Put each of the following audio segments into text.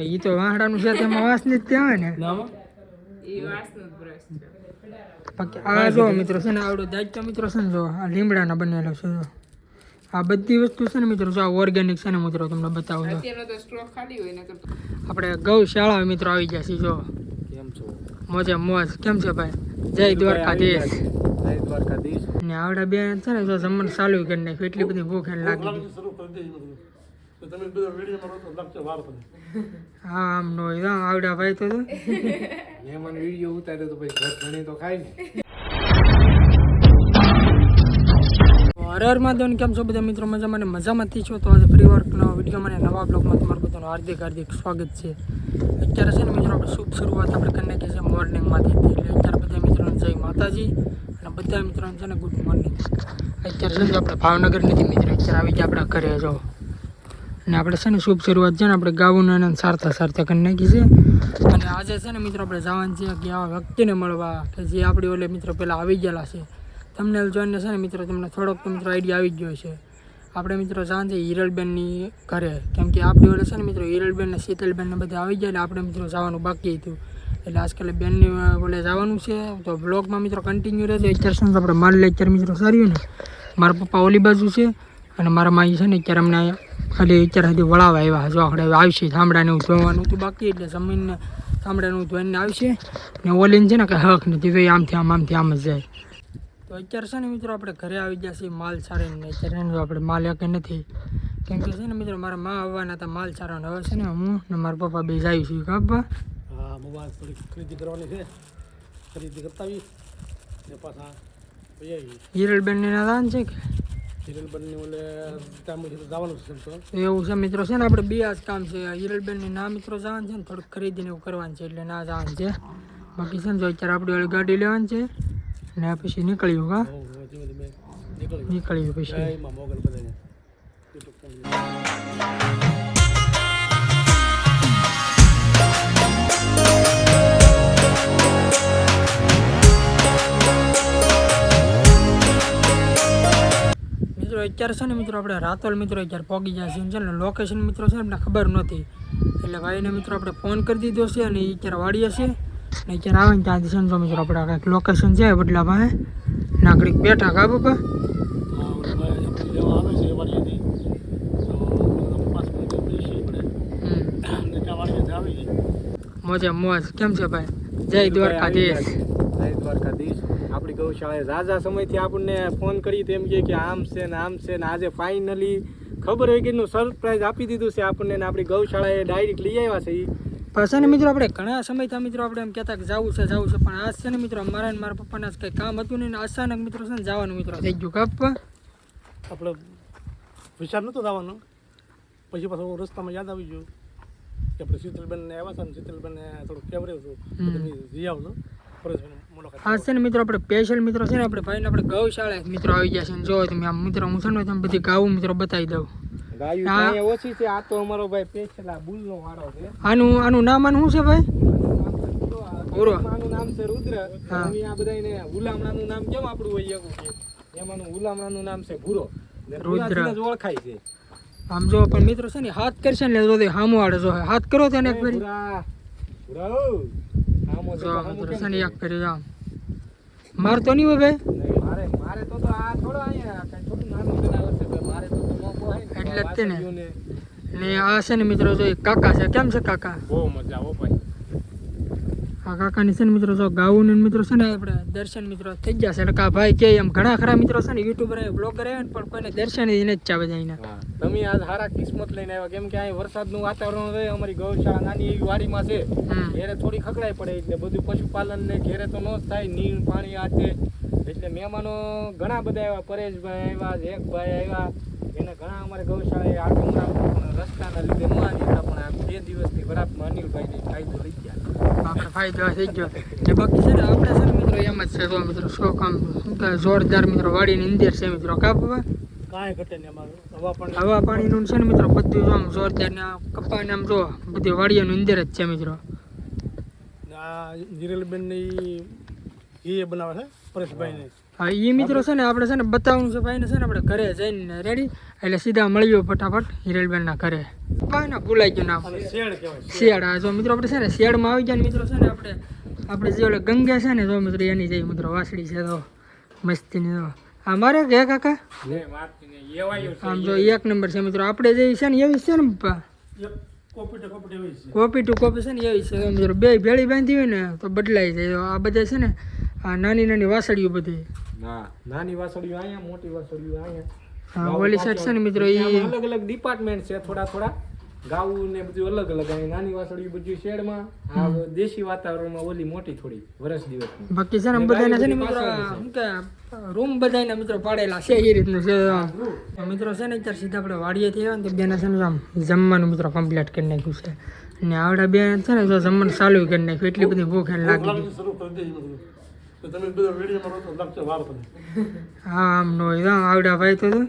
ઈ તો વાહડાનું છે તેમાં વાસની જ કહેવાય ને. આ જો મિત્રો છે ને આવડો દાજ્યો મિત્રો છે ને જો આ લીમડાના બનેલો છે જો. આ બધી વસ્તુ છે ને મિત્રો જો આ ઓર્ગેનિક છે ને મિત્રો તમને બતાવું જો. આપણે ગૌશાળા મિત્રો આવી ગયા છે જો. કેમ છો? મોજે મોજ. કેમ છે ભાઈ? જય દ્વારકાધીશ. જય ને આવડા બે છે ને જો જમવાનું ચાલુ કરી નાખ્યું એટલી બધી ભૂખ એને લાગી. હા આમ નો આવડા ભાઈ તો મહેમાન વીડિયો ઉતારે તો પછી ઘર ઘણી તો ખાય ને. હર હર કેમ છો બધા મિત્રો? મજામાં ને મજામાંથી છો? તો આજે ફ્રી વર્કનો વીડિયો મને નવા બ્લોગમાં તમારું બધાનું હાર્દિક હાર્દિક સ્વાગત છે. અત્યારે છે ને મિત્રો આપણે શુભ શરૂઆત આપણે કરી નાખી છે મોર્નિંગમાંથી એટલે અત્યારે બધા મિત્રોને જય માતાજી અને બધા મિત્રોને છે ને ગુડ મોર્નિંગ અત્યારે છે આપણે ભાવનગર નથી મિત્રો અત્યારે આવી ગયા આપણા ઘરે જો. અને આપણે છે ને શુભ શરૂઆત છે ને આપણે ગાવું અને સારતા સારતા કરી નાખી છે. અને આજે છે ને મિત્રો આપણે જવાનું છે કે આવા વ્યક્તિને મળવા કે જે આપણી ઓલે મિત્રો પહેલાં આવી ગયેલા છે. તમને જોઈને છે ને મિત્રો તમને થોડોક મિત્રો આઈડિયા આવી ગયો છે આપણે મિત્રો જાણ છે હિરલબેનની ઘરે. કેમ કે આપણી ઓલે છે ને મિત્રો હિરલબેન ને શીતલબેન ને બધા આવી ગયા આપણે મિત્રો જવાનું બાકી હતું. એટલે આજકાલ બેનની ઓલે જવાનું છે. તો બ્લોગમાં મિત્રો કન્ટિન્યુ રહેજો. અત્યારે છે આપણે માલ લેક્ચર મિત્રો સારું ને. મારા પપ્પા ઓલી બાજુ છે. અને મારા માઈ છે ને અત્યારે અમને ખાલી અત્યારે સુધી વળાવા આવ્યા હજુ આપણે આવશે થાંભડાને હું જોવાનું હતું બાકી એટલે જમીનને સાંભળાનું ધોઈને આવશે. ને ઓલીને છે ને કંઈ હક નથી ભાઈ આમથી આમ આમથી આમ જ જાય. તો અત્યારે છે ને મિત્રો આપણે ઘરે આવી ગયા છીએ માલ સારીને અત્યારે આપણે માલ એક નથી. કેમ કે છે ને મિત્રો મારા મા આવવાના હતા માલ સારવાના. હવે છે ને હું ને મારા પપ્પા બે જાય છું કાપવા હા મોબાઈલ થોડી ખરીદી કરવાની છે. ખરીદી કરતા આવી ને પાછા પછી આવી હિરલબેનને દાન છે કે? સિરિયલ ઓલે ટાઈમ છે તો જવાનું છે તો તો એવું છે મિત્રો છે ને આપણે બે આજ કામ છે હિરલબેનની ના મિત્રો જવાનું છે ને થોડુંક ખરીદીને એવું કરવાનું છે એટલે ના જવાનું છે. બાકી છે ને જો અત્યારે આપણે ઓલી ગાડી લેવાની છે ને પછી નીકળ્યું હા? નીકળ્યું. પછી. મોગલ બધાને. મિત્રો અત્યારે છે ને મિત્રો આપણે રાતોલ મિત્રો અત્યારે પહોંચી ગયા છીએ. છે ને લોકેશન મિત્રો છે ને આપણે ખબર નહોતી. એટલે ભાઈને મિત્રો આપણે ફોન કરી દીધો છે અને એ અત્યારે વાડીએ છે. ને અત્યારે આવે ને ત્યાંથી છે ને જો મિત્રો આપણે આ કંઈક લોકેશન છે વડલા પાસે નાગરિક બેઠા કા બાપા? હા ઓલે ભાઈ આપણે લેવા આવે છે વાડીએથી તો પાંચ મિનિટ બેસી પડે હમ. ને ત્યાં વાડીએથી આવી જાય મોજે મોજ. કેમ છે ભાઈ? જય દ્વારકાધીશ જય દ્વારકાધીશ. ગૌશાળાએ ઝાઝા સમયથી આપણને ફોન કરી તેમ કહે કે આમ છે ને આમ છે ને આજે ફાઇનલી ખબર હોય કે એનું સરપ્રાઈઝ આપી દીધું છે આપણને ને આપણી ગૌશાળાએ ડાયરેક્ટ લઈ આવ્યા છે એ પછી ને મિત્રો આપણે ઘણા સમયથી મિત્રો આપણે એમ કહેતા કે જવું છે જવું છે પણ આજ છે ને મિત્રો મારા ને મારા પપ્પાને કંઈ કામ હતું નહીં અચાનક મિત્રો છે ને જવાનું મિત્રો થઈ ગયું કાપવા આપણે વિચાર નહોતો જવાનો. પછી પાછો રસ્તામાં યાદ આવી ગયું કે આપણે શીતલબેનને આવ્યા હતા ને શીતલબેનને થોડું હતું. હમ. તમે જઈ આવજો. છે ને મિત્રો આપણે સ્પેશિયલ મિત્રો છે ને આપણે ભાઈને આપણે ગૌશાળા મિત્રો આવી ગયા છે જો તમે આમ મિત્રો હું છે ને તમે બધી ગાવું મિત્રો બતાવી દઉં. ઓછી છે આ તો અમારો ભાઈ સ્પેશિયલ આ બુલનો વાળો છે. આનું આનું નામ આનું શું છે ભાઈ. આનું નામ છે રુદ્ર. અમે આ બધાને નામ કેમ આપણું હોય એવું છે? એમાંનું હુલામણાનું નામ છે ભૂરો. રુદ્ર. ઓળખાય છે. આમ જો પણ મિત્રો છે ને હાથ કરશે ને તો હામો આડે જો હાથ કરો તેને એક ફેરી. ભૂરા ભૂરા કરી આમો માર તો નહીં હોય ભાઈ? મારે મારે તો તો આ થોડો અહીંયા કાંઈ થોડું નાનું બનાવે છે. મારે તો તો મોકો હોય એટલે જ તે ને. ને આ છે ને મિત્રો જો કાકા છે. કેમ છે કાકા? બહુ મજા ઓ ભાઈ. આ કાકાની છે ને મિત્રો જો ગાવું ને મિત્રો છે ને આપણે દર્શન મિત્રો થઈ ગયા છે. એટલે કા ભાઈ કે એમ ઘણા ખરા મિત્રો છે ને યુટ્યુબર બ્લોગર આવે ને પણ કોઈને દર્શન જ નથી ચાવે જાય તમે આજ સારા કિસ્મત લઈને આવ્યા કેમ કે અહીં વરસાદનું વાતાવરણ રહે અમારી ગૌશાળા નાની એવી વાડીમાં છે. ઘેરે થોડી ખકડાઈ પડે એટલે બધું પશુપાલન ને ઘેરે તો ન જ થાય નીર પાણી આ તે. એટલે મહેમાનો ઘણા બધા આવ્યા પરેશભાઈ આવ્યા જેકભાઈ આવ્યા એને ઘણા અમારે ગૌશાળાએ આટો રસ્તાના લીધે ન આવી હતા પણ આ બે દિવસથી બરાબર અનિલભાઈને ફાયદો લઈ ગયા. આપણે ફાયદો થઈ ગયો. જે બાકી છે ને આપણે છે મિત્રો એમ જ છે તો મિત્રો શોખ આમ જોરદાર મિત્રો વાડીની અંદર છે મિત્રો. કાપવા કાંઈ ઘટે નહીં અમારું. હવા પણ હવા પાણીનું છે ને મિત્રો બધું જો આમ જોરદાર ને કપા ને આમ જો બધી વાડીઓની અંદર જ છે મિત્રો. આ જીરેલબેનની એ બનાવે છે પરેશભાઈને. હા એ મિત્રો છે ને આપણે છે ને બતાવવાનું છે ભાઈને છે ને આપણે ઘરે જઈને રેડી એટલે સીધા મળ્યો ફટાફટ હિરેલબેનના ઘરે ભાઈ ના ભૂલાઈ ગયું નામ શિયાળ હા જો મિત્રો આપણે છે ને શિયાળમાં આવી ગયા ને મિત્રો છે ને આપણે આપણે જે ઓલે ગંગા છે ને જો મિત્રો એની જઈ મિત્રો વાસળી છે તો મસ્તીની તો આ મારે કે કાકા આમ જો એક નંબર છે મિત્રો આપણે જે છે ને એવી છે ને કોપી ટુ કોપી છે ને એવી છે મિત્રો બે ભેળી બાંધી હોય ને તો બદલાઈ જાય આ બધા છે ને આ નાની નાની વાસળીઓ બધી. ના. નાની વાસળીઓ અહીંયા મોટી વાસળીઓ અહીંયા. હા ઓલી સાઈડ છે ને મિત્રો એ અલગ અલગ ડિપાર્ટમેન્ટ છે થોડા થોડા. ગાવું ને બધું અલગ અલગ. અહીં નાની વાસળી બધું શેડમાં. આ દેશી વાતાવરણમાં ઓલી મોટી થોડી વરસ દિવસ બાકી છે ને બધાને છે ને મિત્રો શું કે રૂમ બધાના મિત્રો પાડેલા છે એ રીતનું છે. મિત્રો છે ને અત્યારે સીધા આપણે વાડીએથી આવ્યા ને તો બેને છે ને આમ જમવાનું મિત્રો કમ્પ્લીટ કરી નાખ્યું છે. અને આવડા બેન છે ને જમવાનું ચાલુ કરી નાખ્યું એટલી બધી ભૂખ એને લાગી ગઈ હા આમ નો હોય હા, આવડા ભાઈ તો તો.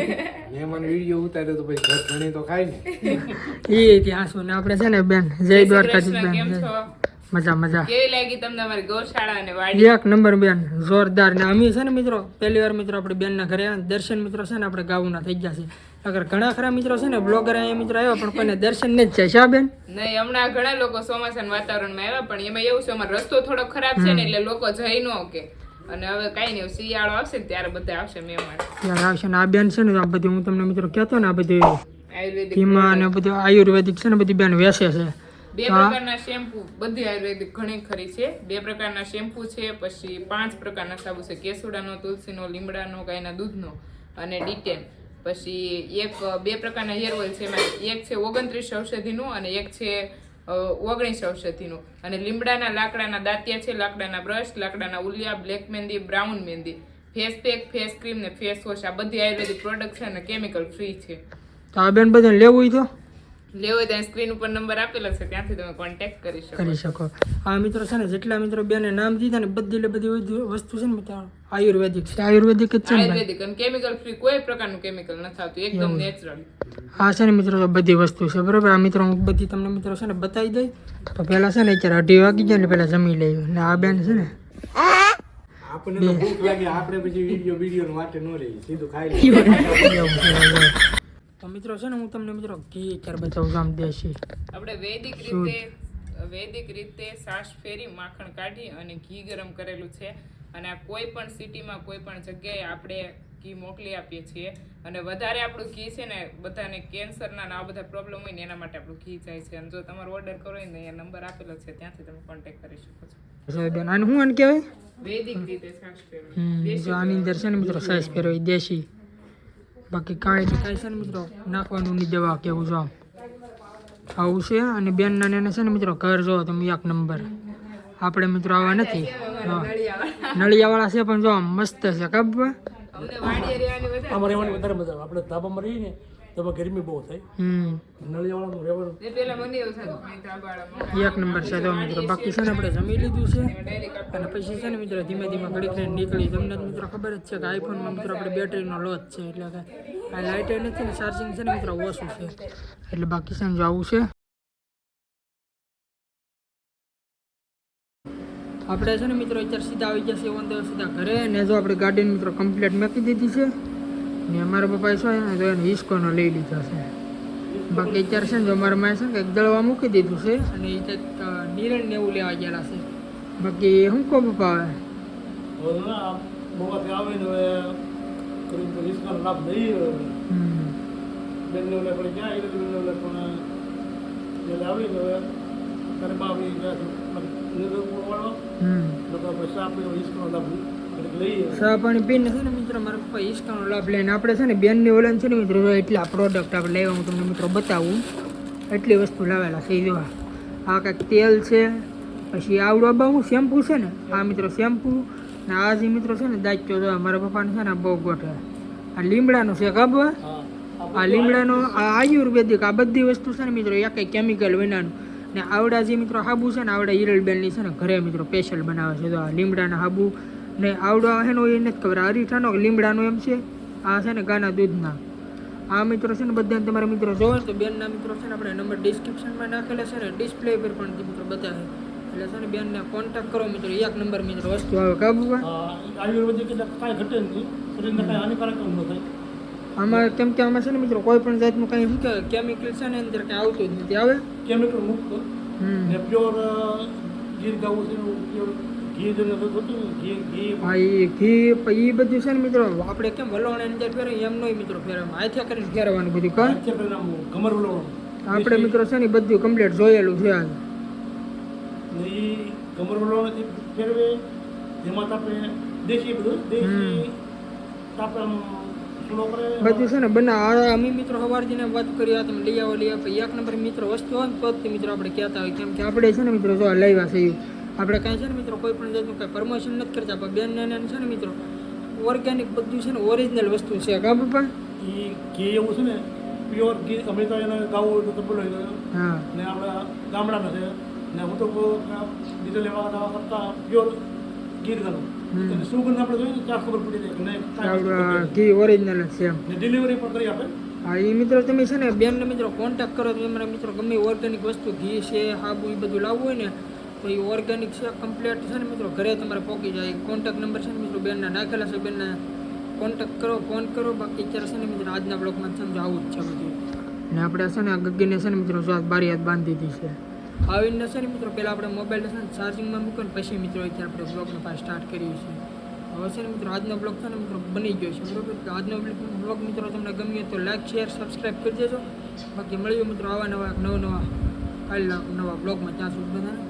મહેમાન વીડિયો ઉતાર્યો તો પછી ઘણી તો ખાય ને. એ ત્યાં શું ને આપણે છે ને બેન જય દ્વારકાધીશ બેન જય. મજા મજા. કેવી લાગી તમને અમારી ગૌશાળા અને વાડી? એક નંબર બેન જોરદાર ને અમે છે ને મિત્રો પહેલી વાર મિત્રો આપણે બેનના ઘરે દર્શન મિત્રો છે ને આપણે ગાઉના થઈ ગયા છે. અગર ઘણા ખરા મિત્રો છે ને બ્લોગર અહીંયા મિત્રો આવ્યા પણ કોઈને દર્શન નથી જાય છે બેન? નહીં હમણાં ઘણા લોકો ચોમાસાના વાતાવરણમાં આવ્યા પણ એમાં એવું છે અમારો રસ્તો થોડો ખરાબ છે ને એટલે લોકો જઈ ન કે અને હવે કઈ નહીં શિયાળો આવશે ને ત્યારે બધા આવશે મહેમાન. ત્યારે આવશે ને આ બેન છે ને આ બધી હું તમને મિત્રો કહેતો ને આ બધી આયુર્વેદિક ને બધું આયુર્વેદિક છે ને બધી બેન વેસે છે. બે પ્રકારના શેમ્પુ બધી આયુર્વેદિક ઘણી ખરી છે. બે પ્રકારના શેમ્પુ છે પછી પાંચ પ્રકારના સાબુ છે. કેસુડાનો તુલસીનો લીમડાનો ગાયના દૂધનો અને ડિટેન. પછી એક બે પ્રકારના હેર ઓઇલ છે એમાં. એક છે ઓગણત્રીસ ઔષધિનું અને એક છે ઓગણીસ ઔષધિનું. અને લીમડાના લાકડાના દાંતિયા છે લાકડાના બ્રશ લાકડાના ઉલિયા black mehndi brown mehndi. Face pack face cream ને ફેસ વોશ આ બધી આયુર્વેદિક પ્રોડક્ટ છે અને કેમિકલ ફ્રી છે. તો આ બેન બધાને લેવું હોય તો? લેવો ત્યાં સ્ક્રીન ઉપર નંબર આપેલો છે ત્યાંથી તમે કોન્ટેક્ટ કરી શકો. કરી શકો. આ મિત્રો છે ને જેટલા મિત્રો બેને નામ દીધા ને બધી એટલે બધી વસ્તુ- છે ને મિત્રો આયુર્વેદિક છે. આયુર્વેદિક જ છે આયુર્વેદિક અને કેમિકલ ફ્રી કોઈ પ્રકારનું કેમિકલ નથી આવતું એકદમ નેચરલ આ છે ને મિત્રો બધી વસ્તુ છે બરોબર? આ મિત્રો હું બધી તમને મિત્રો છે ને બતાવી દઈ તો પેલા છે ને અત્યારે અઢી વાગી જાય ને પહેલાં જમી લઈએ. ને આ બેન છે ને આપણને ભૂખ લાગે આપણે પછી વીડિયો વીડિયો માટે ન રહી સીધું ખાઈ લઈએ. તો મિત્રો છે ને હું તમને મિત્રો ઘી અત્યારે બતાવું આમ દેશી. આપણે વૈદિક રીતે વૈદિક રીતે સાસ ફેરી માખણ કાઢી અને ઘી ગરમ કરેલું છે. અને આ કોઈ પણ સિટીમાં કોઈ પણ જગ્યાએ આપણે ઘી મોકલી આપીએ છીએ. અને વધારે આપણું ઘી છે ને બધાને કેન્સરના આ બધા પ્રોબ્લેમ હોય ને એના માટે આપણું ઘી જાય છે. અને જો તમારો ઓર્ડર કરો હોય ને અહીંયા નંબર આપેલો છે ત્યાંથી તમે કોન્ટેક્ટ કરી શકો છો. અને હું કહેવાય? વૈદિક રીતે સાસ ફેરવી આની અંદર છે ને મિત્રો સાસ ફેરવી દેશી. બાકી કાંઈ ને કાંઈ છે ને મિત્રો નાખવાનું નહીં દેવા કેવું જો આવું છે અને બેનના નાને છે ને મિત્રો, ઘર જો, તમે એક નંબર. આપણે મિત્રો આવા નથી. નળિયાવાળા છે પણ જો મસ્ત છે, ખબર? અમારે વધારે મજા આપણે ધાબામાં રહીએ ને તો ગરમી બહુ થાય. હમ. નળિયાવાળાનું રહેવાનું. એક નંબર છે તો મિત્રો બાકી છે ને આપણે જમી લીધું છે. અને પછી છે ને મિત્રો ધીમે ધીમે ઘડી થઈને નીકળી. તમને મિત્રો ખબર જ છે કે આઈફોનમાં મિત્રો આપણે બેટરીનો લોસ છે એટલે કે આ લાઇટ નથી ને ચાર્જિંગ છે ને મિત્રો ઓછું છે. એટલે બાકી છે ને જો આવું છે. આપણે છે ને મિત્રો અત્યારે સીધા આવી ગયા છે ઓન સીધા ઘરે. ને જો આપણે ગાડીને મિત્રો કમ્પ્લીટ મૂકી દીધી છે. ને અમારા પપ્પાએ છો ને તો એને હિસ્કોનો લઈ લીધો છે. બાકી અત્યારે છે ને જો અમારા માએ છે ને કંઈક દળવા મૂકી દીધું છે અને એ કંઈક નિરણ ને એવું લેવા ગયેલા છે. બાકી શું કહો પપ્પા હવે? ઓલે આપણે રિસ્કનો લાભ ચા પાણી પીને છે ને મિત્રો મારા પપ્પા હિસકાનો લાભ લઈને આપણે છે ને બેનની ઓલન છે ને મિત્રો એટલા પ્રોડક્ટ આપણે લેવા હું તમને મિત્રો બતાવું. એટલી વસ્તુ લાવેલા છે જો આ. કંઈક તેલ છે પછી આવડો બહુ શેમ્પુ છે ને આ મિત્રો શેમ્પુ ને આ જે મિત્રો છે ને દાચ્યો જો મારા પપ્પાને છે ને બહુ ગોઠે આ લીમડાનો છે ખબર? આ લીમડાનો આ આયુર્વેદિક આ બધી વસ્તુ છે ને મિત્રો એક કેમિકલ વિનાનું. ને આવડા જે મિત્રો હાબુ છે ને આવડા હિરલબેનની છે ને ઘરે મિત્રો સ્પેશિયલ બનાવે છે તો આ લીમડાના હાબુ ને આવડો એનો એ નથી ખબર હરીઠાનો લીમડાનો એમ છે. આ છે ને ગાના દૂધના. આ મિત્રો છે ને બધાને તમારા મિત્રો જોવે ને તો બેનના મિત્રો છે ને આપણે નંબર ડિસ્ક્રિપ્શનમાં નાખેલા છે ને ડિસ્પ્લે પર પણ મિત્રો બતાવે. એટલે છે ને બેનને કોન્ટેક્ટ કરો મિત્રો એક નંબર મિત્રો વસ્તુ આવે. કાબુ આયુર્વેદિક એટલે કાંઈ ઘટે નથી. શરીરને કાંઈ હાનિકારક ન થાય. આમાં કેમ કે આમાં છે ને મિત્રો કોઈ પણ જાતનું કાંઈ શું કહેવાય? કેમિકલ છે ને અંદર કાંઈ આવતું જ નથી. આવે? કેમિકલ મુક્ત. ને પ્યોર ગીર ગાવું છે પ્યોર ઘી જેને થતું ઘી ઘી. હા એ ઘી બધું છે ને મિત્રો આપણે કેમ વલોણ અંદર ફેરવે એમ નહીં મિત્રો ફેરવે હાથે કરીને ફેરવવાનું બધું કા? વલોણું. આપણે મિત્રો છે ને બધું કમ્પ્લીટ જોયેલું છે આ ને ઈ ફેરવે જેમાં તાપે દેશી બધું દેશી તાપે બધું છે ને બના અમે મિત્રો સવારથી વાત કરી આ તમે લઈ આવો લઈ આવો. એક નંબર મિત્રો વસ્તુ હોય ને તો મિત્રો આપણે કહેતા હોય કેમ કે આપણે છે ને મિત્રો જો લાવ્યા છે. આપણે કાંઈ છે ને મિત્રો કોઈ પણ જાતનું કાંઈ પ્રમોશન નથી કરતા પણ બેન ને છે ને મિત્રો ઓર્ગેનિક બધું છે ને ઓરિજિનલ વસ્તુ છે કા પપ્પા? એ ઘી એવું છે ને પ્યોર ઘી અમે તો એને ગાવું હોય તો તબલો હા. ને આપણા ગામડાના છે ને હું તો બીજો લેવા દવા કરતા પ્યોર ગીર ગણું સુગંધ આપણે જોઈએ ત્યાં ખબર પડી જાય. ઘી ઓરિજિનલ છે ને ડિલિવરી પણ કરી આપે. હા એ મિત્રો તમે છે ને બેનને મિત્રો કોન્ટેક્ટ કરો તો એમને મિત્રો ગમે ઓર્ગેનિક વસ્તુ ઘી છે હાબુ એ બધું લાવવું હોય ને તો એ ઓર્ગેનિક છે કમ્પ્લીટ છે ને મિત્રો? ઘરે તમારે પહોંચી જાય. કોન્ટેક્ટ નંબર છે ને મિત્રો બેનને નાખેલા છે. બેનને કોન્ટેક્ટ કરો ફોન કરો. બાકી અત્યારે છે ને મિત્રો આજના બ્લોકમાં સમજો આવું જ છે બધું. ને આપણે છે ને આ ગગ્ગીને છે ને મિત્રો બારી હાથ બાંધી દીધી છે. આવીને છે ને મિત્રો પહેલાં આપણે મોબાઈલ છે ને ચાર્જિંગમાં મૂકો ને પછી મિત્રો અત્યારે આપણે બ્લોગને પાસે સ્ટાર્ટ કરીએ છીએ. હવે છે ને મિત્રો આજનો બ્લોગ છે ને મિત્રો બની ગયો છે બરોબર? તો આજનો બ્લોગ મિત્રો તમને ગમ્યો તો લાઈક શેર સબસ્ક્રાઈબ કરી દેજો. બાકી મળ્યું મિત્રો આવા નવા નવા નવા કાલના નવા બ્લોગમાં ત્યાં સુધી બધાને